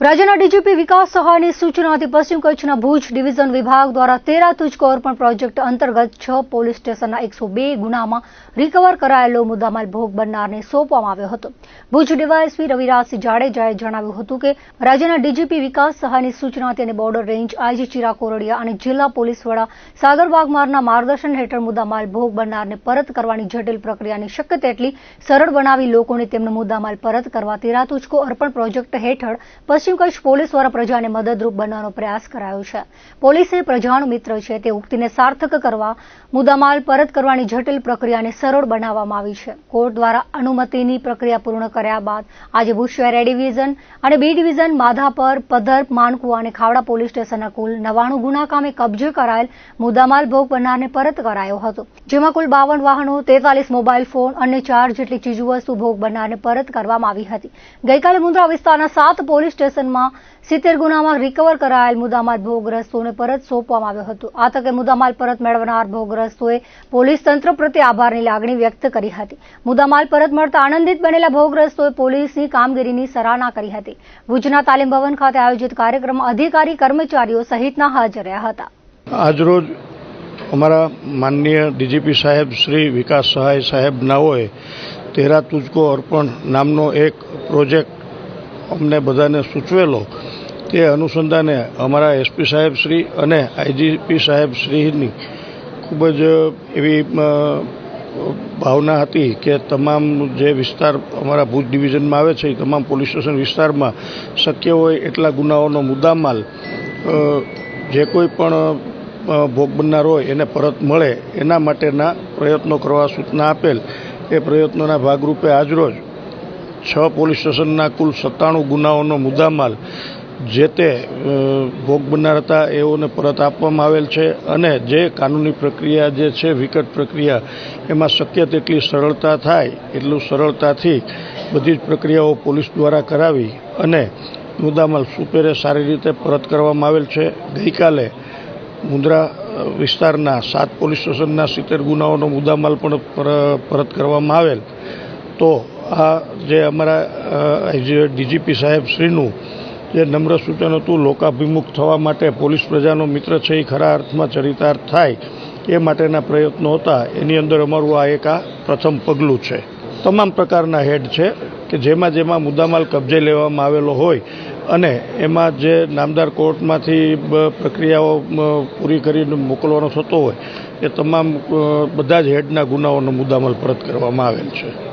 રાજ્યના ડીજીપી વિકાસ સહાયની સૂચનાથી પશ્ચિમ કચ્છના ભુજ ડિવિઝન વિભાગ દ્વારા તેરા તુજકો અર્પણ પ્રોજેક્ટ અંતર્ગત છ પોલીસ સ્ટેશનના એકસો બે ગુનામાં રિકવર કરાયેલો મુદ્દામાલ ભોગ બનનારને સોંપવામાં આવ્યો હતો. ભુજ ડીવાયએસપી રવિરાજસિંહ જાડેજાએ જણાવ્યું હતું કે, રાજ્યના ડીજીપી વિકાસ સહાયની સૂચનાથી અને border range IG Chirag Koradia અને જિલ્લા પોલીસ વડા સાગર વાઘમારના માર્ગદર્શન હેઠળ મુદ્દામાલ ભોગ બનનારને પરત કરવાની જટિલ પ્રક્રિયાને શક્ય તેટલી સરળ બનાવી લોકોને તેમનો મુદ્દામાલ પરત કરવા તેરા તુજકો અર્પણ પ્રોજેક્ટ હેઠળ પશ્ચિમ કચ્છ પોલીસ દ્વારા પ્રજાને મદદરૂપ બનવાનો પ્રયાસ કરાયો છે. પોલીસે પ્રજાનો મિત્ર છે તે ઉક્તિને સાર્થક કરવા, મુદ્દામાલ પરત કરવાની જટિલ પ્રક્રિયાને સરળ બનાવવામાં આવી છે. કોર્ટ દ્વારા અનુમતિની પ્રક્રિયા પૂર્ણ કર્યા બાદ આજે એ ડિવિઝન અને બી ડિવિઝન માધાપર પધર માનકુવા અને ખાવડા પોલીસ સ્ટેશનના કુલ નવાણું ગુના કામે કબજે કરાયેલ મુદ્દામાલ ભોગ બનારને પરત કરાયો હતો. જેમાં કુલ બાવન વાહનો, તેતાલીસ મોબાઈલ ફોન અને ચાર જેટલી ચીજવસ્તુ ભોગ બનારને પરત કરવામાં આવી હતી. ગઈકાલે મુન્દ્રા વિસ્તારના સાત પોલીસ સ્ટેશનમાં સિત્તેર ગુનામાં રિકવર કરાયેલ મુદ્દામાલ ભોગગ્રસ્તોને પરત સોંપવામાં આવ્યો હતો. આ તકે મુદ્દામાલ પરત મેળવનાર ભોગગ્રસ્તોએ પોલીસ તંત્ર પ્રત્યે આભારની લાગણી વ્યક્ત કરી હતી. મુદ્દામાલ પરત મળતા આનંદિત બનેલા ભોગગ્રસ્તોએ પોલીસની કામગીરીની સરાહના કરી હતી. ભુજના તાલીમ ભવન ખાતે આયોજિત કાર્યક્રમમાં અધિકારી, કર્મચારીઓ સહિતના હાજર રહ્યા હતા. આજરોજ અમારા માનનીય ડીજીપી સાહેબ શ્રી વિકાસ સહાય સાહેબ નાઓએ તેરા તુજકો અર્પણ નામનો એક પ્રોજેક્ટ અમને બધાને સૂચવેલો તે અનુસંધાને અમારા એસપી સાહેબ શ્રી અને આઈજીપી સાહેબ શ્રીની ખૂબ જ એવી ભાવના હતી કે તમામ જે વિસ્તાર અમારા ભુજ ડિવિઝનમાં આવે છે, એ તમામ પોલીસ સ્ટેશન વિસ્તારમાં શક્ય હોય એટલા ગુનાઓનો મુદ્દામાલ જે કોઈ પણ ભોગ બનનાર હોય એને પરત મળે, એના માટેના પ્રયત્નો કરવા સૂચના આપેલ. એ પ્રયત્નોના ભાગરૂપે આજરોજ છ પોલીસ સ્ટેશનના કુલ સત્તાણું ગુનાઓનો મુદ્દામાલ જે તે ભોગ બનનાર હતા, એઓને પરત આપવામાં આવેલ છે અને જે કાનૂની પ્રક્રિયા જે છે, વિકટ પ્રક્રિયા, એમાં શક્ય તેટલી સરળતા થાય એટલું સરળતાથી બધી જ પ્રક્રિયાઓ પોલીસ દ્વારા કરાવી અને મુદ્દામાલ સુપેરે સારી રીતે પરત કરવામાં આવેલ છે. ગઈકાલે મુંદ્રા વિસ્તારના સાત પોલીસ સ્ટેશનના સિત્તેર ગુનાઓનો મુદ્દામાલ પણ પર- પરત કરવામાં આવેલ. તો આ જે અમારા ડીજીપી સાહેબ શ્રીનું જે નમ્ર સૂચન હતું, લોકાભિમુખ થવા માટે પોલીસ પ્રજાનો મિત્ર છે એ ખરા અર્થમાં ચરિતાર્થ થાય એ માટેના પ્રયત્નો હતા. એની અંદર અમારું આ એક આ પ્રથમ પગલું છે. તમામ પ્રકારના હેડ છે કે જેમાં જેમાં મુદ્દામાલ કબજે લેવામાં આવેલો હોય અને એમાં જે નામદાર કોર્ટમાંથી પ્રક્રિયાઓ પૂરી કરીને મોકલવાનો થતો હોય, એ તમામ બધા જ હેડના ગુનાઓનો મુદ્દામાલ પરત કરવામાં આવેલ છે.